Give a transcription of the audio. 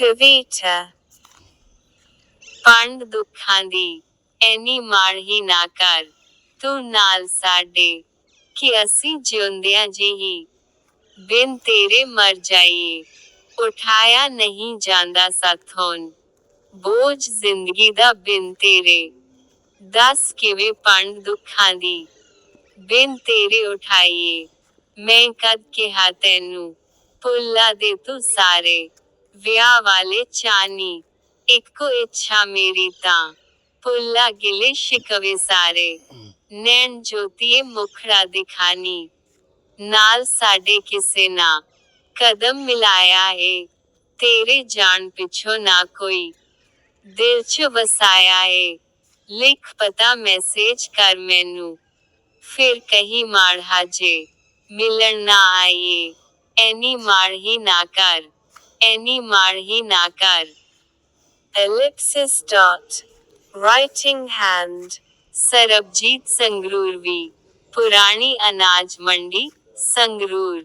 ਕਵਿਤਾ ਪੰਡ ਦੁੱਖਾਂ ਦੀ ਐਨੀ ਮਾੜੀ ਨਾ ਕਰ। ਤੂੰ ਨਾਲ ਸਾਡੇ ਕਿ ਅਸੀਂ ਜਿਉਂਦਿਆਂ ਜਿਹੀ ਬਿਨ ਤੇਰੇ ਮਰ ਜਾਈਏ, ਉਠਾਇਆ ਨਹੀਂ ਜਾਂਦਾ ਸਾਥੋਂ। ਬੋਝ ਜ਼ਿੰਦਗੀ ਦਾ ਬਿਨ ਤੇਰੇ। ਦੱਸ ਕਿਵੇਂ ਪੰਡ ਦੁੱਖਾਂ ਦੀ ਬਿਨ ਤੇਰੇ ਉਠਾਈਏ। ਮੈਂ ਕਦ ਕਿਹਾ ਤੈਨੂੰ, ਭੁੱਲਾ ਦੇ ਤੂੰ ਸਾਰੇ। ਵਿਆਹ ਵਾਲੇ ਚਾਨੀ, ਇੱਕੋ ਇੱਛਾ ਮੇਰੀ ਤਾਂ। ਭੁੱਲਾ ਗਿਲੇ ਸ਼ਿਕਵੇ ਸਾਰੇ। ਨੈਣ ਜੋਤੀਏ ਮੁਖੜਾ ਦਿਖਾਨੀ। ਨਾਲ ਸਾਡੇ ਕਿਸੇ ਨਾ। ਕਦਮ ਮਿਲਾਇਆ ਏ। ਤੇਰੇ ਜਾਣ ਪਿੱਛੋਂ ਨਾ ਕੋਈ। ਦਿਲ ਚ ਵਸਾਇਆ ਏ। ਲਿਖ ਪਤਾ ਮੈਸੇਜ ਕਰ ਮੈਨੂੰ। ਫਿਰ ਕਹੀ ਮਾੜ ਜੇ ਮਿਲਣ ਨਾ ਆਈਏ। ਐਨੀ ਹੀ ਨਾ ਕਰ। ਐਨੀ ਮਾੜੀ ਨਾ ਕਰ ellipsis dot writing hand Sarabjit ਸੰਗਰੂਰਵੀ ਪੁਰਾਣੀ ਅਨਾਜ ਮੰਡੀ ਸੰਗਰੂਰ